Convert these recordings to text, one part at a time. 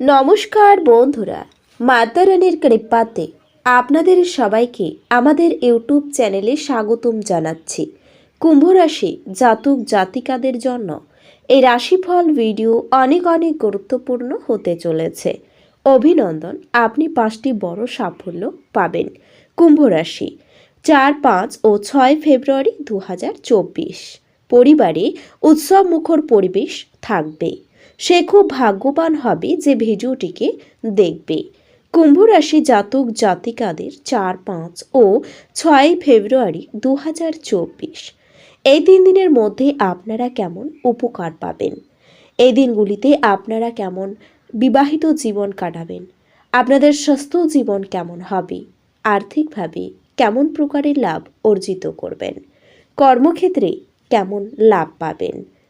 নমস্কার বন্ধুরা, মাতা রানীর কৃপাতে আপনাদের সবাইকে আমাদের ইউটিউব চ্যানেলে স্বাগতম জানাচ্ছি। কুম্ভ রাশি জাতক জাতিকাদের জন্য এই রাশিফল ভিডিও অনেক অনেক গুরুত্বপূর্ণ হতে চলেছে। অভিনন্দন, আপনি পাঁচটি বড় সাফল্য পাবেন। কুম্ভ রাশি, চার, পাঁচ ও ছয় ফেব্রুয়ারি দু হাজার চব্বিশ। পরিবারে উৎসব মুখর পরিবেশ থাকবে। সে খুব ভাগ্যবান হবে যে ভিডিওটিকে দেখবে। কুম্ভ রাশি জাতক জাতিকাদের চার পাঁচ ও ছয় ফেব্রুয়ারি দু হাজার চব্বিশ। এই তিন দিনের মধ্যে আপনারা কেমন উপকার পাবেন? এই দিনগুলিতে আপনারা কেমন বিবাহিত জীবন কাটাবেন? আপনাদের স্বাস্থ্য জীবন কেমন হবে? আর্থিকভাবে কেমন প্রকারের লাভ অর্জিত করবেন? কর্মক্ষেত্রে কেমন লাভ পাবেন?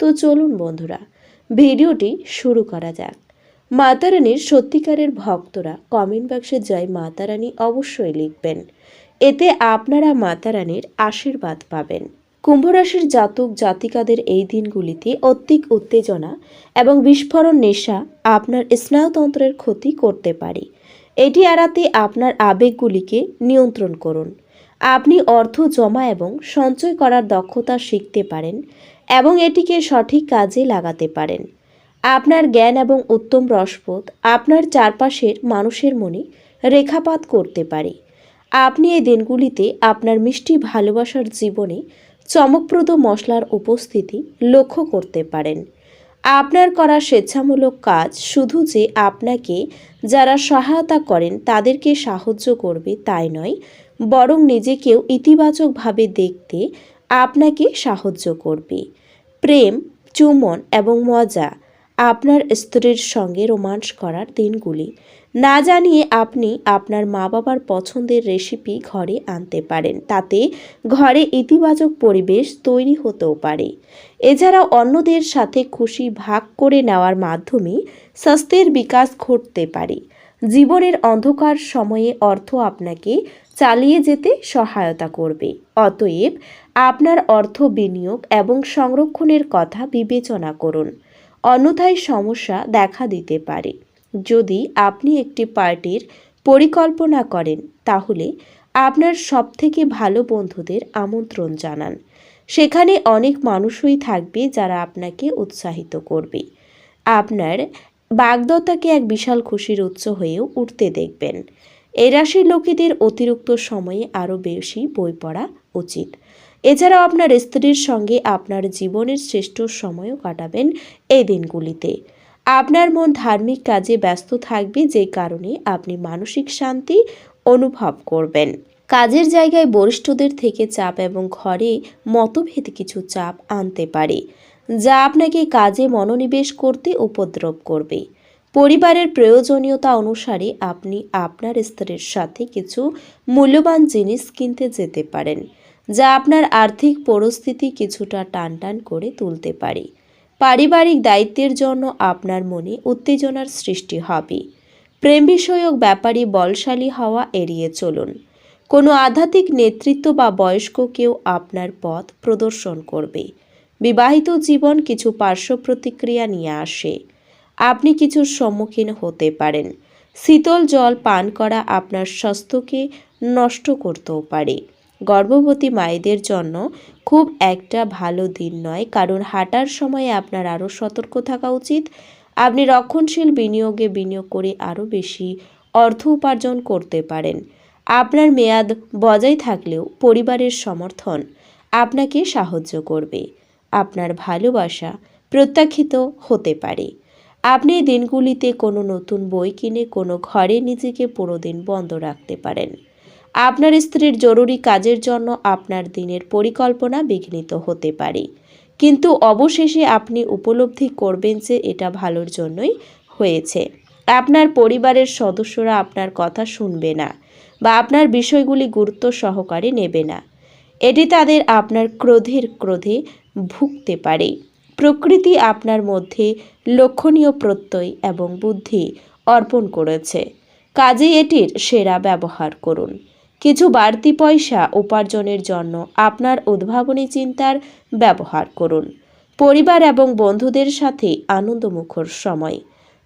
তো চলুন বন্ধুরা, ভিডিওটি শুরু করা যাক। মাতারানীর সত্যিকারের ভক্তরা কমেন্ট বক্সে জয় মাতারানী অবশ্যই লিখবেন। এতে আপনারা মাতারানীর আশীর্বাদ পাবেন। কুম্ভরাশির জাতক জাতিকাদের এই দিনগুলিতে অত্যাধিক উত্তেজনা এবং বিস্ফোরণ নেশা আপনার স্নায়ুতন্ত্রের ক্ষতি করতে পারে। এটি এড়াতে আপনার আবেগগুলিকে নিয়ন্ত্রণ করুন। আপনি অর্থ জমা এবং সঞ্চয় করার দক্ষতা শিখতে পারেন। এবং এটিকে সঠিক কাজে লাগাতে পারেন। আপনার জ্ঞান এবং উত্তম রসবোধ আপনার চারপাশের মানুষের মনে রেখাপাত করতে পারে। আপনি এই দিনগুলিতে আপনার মিষ্টি ভালোবাসার জীবনে চমকপ্রদ মশলার উপস্থিতি লক্ষ্য করতে পারেন। আপনার করা স্বেচ্ছামূলক কাজ শুধু যে আপনাকে যারা সহায়তা করেন তাদেরকে সাহায্য করবে তাই নয়, বরং নিজেকেও ইতিবাচকভাবে দেখতে আপনাকে সাহায্য করবে। প্রেম, চুমন এবং মজা আপনার স্ত্রীর সঙ্গে রোমান্স করার দিনগুলি। না জানিয়ে আপনি আপনার মা বাবার পছন্দের রেসিপি ঘরে আনতে পারেন। তাতে ঘরে ইতিবাচক পরিবেশ তৈরি হতেও পারে। এছাড়াও অন্যদের সাথে খুশি ভাগ করে নেওয়ার মাধ্যমে স্বাস্থ্যের বিকাশ ঘটতে পারে। জীবনের অন্ধকার সময়ে অর্থ আপনাকে চালিয়ে যেতে সহায়তা করবে। অতএব আপনার অর্থ বিনিয়োগ এবং সংরক্ষণের কথা বিবেচনা করুন। অন্যথায় সমস্যা দেখা দিতে পারে। যদি আপনি একটি পার্টির পরিকল্পনা করেন, তাহলে আপনার সবথেকে ভালো বন্ধুদের আমন্ত্রণ জানান। সেখানে অনেক মানুষই থাকবে যারা আপনাকে উৎসাহিত করবে। আপনার বাগদত্তাকে এক বিশাল খুশির উৎস হয়েও উঠতে দেখবেন। এ রাশির লোকেদের অতিরিক্ত সময়ে আরও বেশি বই পড়া উচিত। এছাড়াও আপনার স্ত্রীর সঙ্গে আপনার জীবনের শ্রেষ্ঠ সময়ও কাটাবেন এই দিনগুলিতে। আপনার মন ধার্মিক কাজে ব্যস্ত থাকবে যে কারণে আপনি মানসিক শান্তি অনুভব করবেন। কাজের জায়গায় বরিষ্ঠদের থেকে চাপ এবং ঘরে মতভেদ কিছু চাপ আনতে পারে, যা আপনাকে কাজে মনোনিবেশ করতে উপদ্রব করবে। পরিবারের প্রয়োজনীয়তা অনুসারে আপনি আপনার স্ত্রীর সাথে কিছু মূল্যবান জিনিস কিনতে যেতে পারেন যা আপনার আর্থিক পরিস্থিতি কিছুটা টানটান করে তুলতে পারে। পারিবারিক দায়িত্বের জন্য আপনার মনে উত্তেজনার সৃষ্টি হবে। প্রেম বিষয়ক ব্যাপারে বলশালী হওয়া এড়িয়ে চলুন। কোনো আধ্যাত্মিক নেতৃত্ব বা বয়স্ক কেউ আপনার পথ প্রদর্শন করবে। বিবাহিত জীবন কিছু পার্শ্ব প্রতিক্রিয়া নিয়ে আসে। আপনি কিছুর সম্মুখীন হতে পারেন। শীতল জল পান করা আপনার স্বাস্থ্যকে নষ্ট করতেও পারে। গর্ভবতী মায়েদের জন্য খুব একটা ভালো দিন নয়। কারণ হাঁটার সময়ে আপনার আরও সতর্ক থাকা উচিত। আপনি রক্ষণশীল বিনিয়োগে বিনিয়োগ করে আরও বেশি অর্থ উপার্জন করতে পারেন। আপনার মেয়াদ বজায় থাকলেও পরিবারের সমর্থন আপনাকে সাহায্য করবে। আপনার ভালোবাসা প্রত্যাখ্যিত হতে পারে। আপনি দিনগুলিতে কোনো নতুন বই কিনে কোনো ঘরে নিজেকে পুরো দিন বন্ধ রাখতে পারেন। আপনার স্ত্রীর জরুরি কাজের জন্য আপনার দিনের পরিকল্পনা বিঘ্নিত হতে পারে। কিন্তু অবশেষে আপনি উপলব্ধি করবেন যে এটা ভালোর জন্যই হয়েছে। আপনার পরিবারের সদস্যরা আপনার কথা শুনবে না বা আপনার বিষয়গুলি গুরুত্ব সহকারে নেবে না। এটি তাদের আপনার ক্রোধের ক্রোধে ভুগতে পারে। প্রকৃতি আপনার মধ্যে লক্ষণীয় প্রত্যয় এবং বুদ্ধি অর্পণ করেছে। কাজে এটির সেরা ব্যবহার করুন। কিছু বাড়তি পয়সা উপার্জনের জন্য আপনার উদ্ভাবনী চিন্তার ব্যবহার করুন। পরিবার এবং বন্ধুদের সাথে আনন্দমুখর সময়।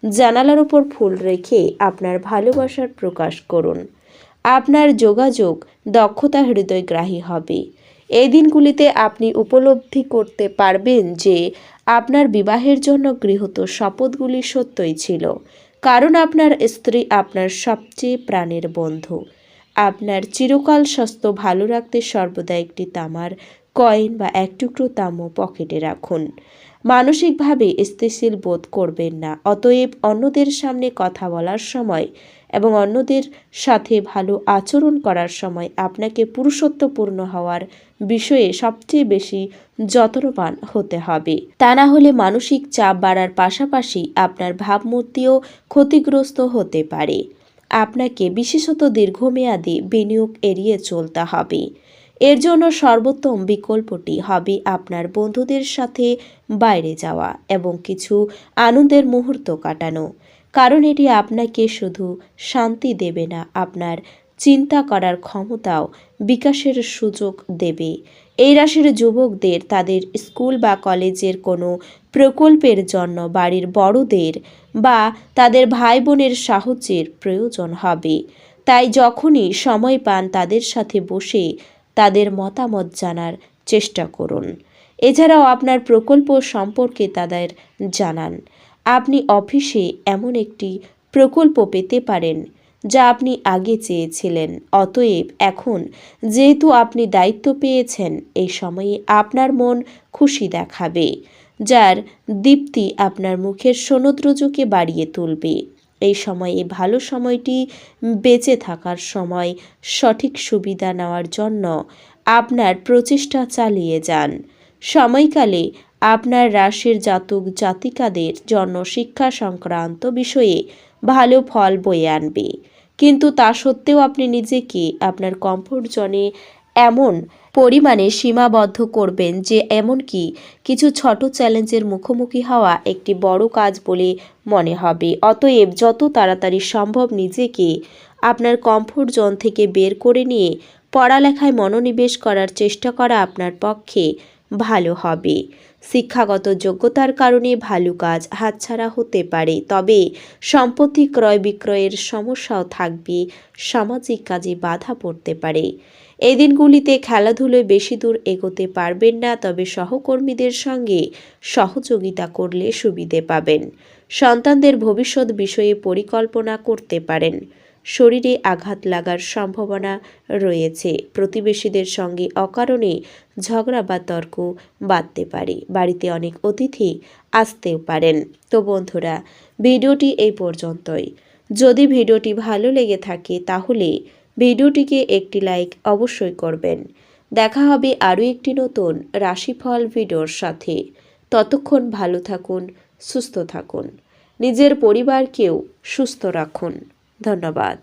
জানালার উপর ফুল রেখে আপনার ভালোবাসার প্রকাশ করুন। আপনার যোগাযোগ দক্ষতা হৃদয়গ্রাহী হবে। এই দিনগুলিতে আপনি উপলব্ধি করতে পারবেন যে আপনার বিবাহের জন্য গৃহীত শপথগুলি সত্যই ছিল। কারণ আপনার স্ত্রী আপনার সবচেয়ে প্রাণের বন্ধু। আপনার চিরকাল স্বাস্থ্য ভালো রাখতে সর্বদা একটি তামার কয়েন বা এক টুকরো তামও পকেটে রাখুন। মানসিকভাবে স্থিতিশীল বোধ করবেন না, অতএব অন্যদের সামনে কথা বলার সময় এবং অন্যদের সাথে ভালো আচরণ করার সময় আপনাকে পুরুষত্বপূর্ণ হওয়ার বিষয়ে সবচেয়ে বেশি যত্নবান হতে হবে। তা না হলে মানসিক চাপ বাড়ার পাশাপাশি আপনার ভাবমূর্তিও ক্ষতিগ্রস্ত হতে পারে। আপনাকে বিশেষত দীর্ঘমেয়াদী বিনিয়োগ এড়িয়ে চলতে হবে। এর জন্য সর্বোত্তম বিকল্পটি হবে আপনার বন্ধুদের সাথে বাইরে যাওয়া এবং কিছু আনন্দের মুহূর্ত কাটানো। কারণ এটি আপনাকে শুধু শান্তি দেবে না, আপনার চিন্তা করার ক্ষমতাও বিকাশের সুযোগ দেবে। এই রাশির যুবকদের তাদের স্কুল বা কলেজের কোনো প্রকল্পের জন্য বাড়ির বড়দের বা তাদের ভাই বোনের সাহায্যের প্রয়োজন হবে। তাই যখনই সময় পান তাদের সাথে বসে তাদের মতামত জানার চেষ্টা করুন। এছাড়াও আপনার প্রকল্প সম্পর্কে তাদের জানান। আপনি অফিসে এমন একটি প্রকল্প পেতে পারেন যা আপনি আগে চেয়েছিলেন। অতএব এখন যেহেতু আপনি দায়িত্ব পেয়েছেন এই সময়ে আপনার মন খুশি দেখাবে, যার দীপ্তি আপনার মুখের সৌন্দর্যকে বাড়িয়ে তুলবে। এই সময়ে ভালো সময়টি বেঁচে থাকার সময় সঠিক সুবিধা নেওয়ার জন্য আপনার প্রচেষ্টা চালিয়ে যান। সময়কালে আপনার রাশির জাতক জাতিকাদের জন্য শিক্ষা সংক্রান্ত বিষয়ে ভালো ফল বয়ে আনবে। কিন্তু তা সত্ত্বেও আপনি নিজেকে আপনার কমফোর্ট জোনে এমন পরিমাণে সীমাবদ্ধ করবেন যে এমনকি কিছু ছোট চ্যালেঞ্জের মুখোমুখি হওয়া একটি বড় কাজ বলে মনে হবে। অতএব যত তাড়াতাড়ি সম্ভব নিজেকে আপনার কমফোর্ট জোন থেকে বের করে নিয়ে পড়ালেখায় মনোনিবেশ করার চেষ্টা করা আপনার পক্ষে ভালো হবে। শিক্ষাগত যোগ্যতার কারণে ভালো কাজ হাতছাড়া হতে পারে। তবে সম্পত্তি ক্রয় বিক্রয়ের সমস্যাও থাকবে, সামাজিক কাজে বাধা পড়তে পারে। এই দিনগুলিতে খেলাধুলোয় বেশি দূর এগোতে পারবেন না, তবে সহকর্মীদের সঙ্গে সহযোগিতা করলে সুবিধে পাবেন। সন্তানদের ভবিষ্যৎ বিষয়ে পরিকল্পনা করতে পারেন। শরীরে আঘাত লাগার সম্ভাবনা রয়েছে। প্রতিবেশীদের সঙ্গে অকারণে ঝগড়া বা তর্ক বাড়তে পারে। বাড়িতে অনেক অতিথি আসতেও পারেন। তো বন্ধুরা, ভিডিওটি এই পর্যন্তই। যদি ভিডিওটি ভালো লেগে থাকে, তাহলে ভিডিওটিকে একটি লাইক অবশ্যই করবেন। দেখা হবে আরও একটি নতুন রাশিফল ভিডিওর সাথে। ততক্ষণ ভালো থাকুন, সুস্থ থাকুন। নিজের পরিবারকেও সুস্থ রাখুন। ধন্যবাদ।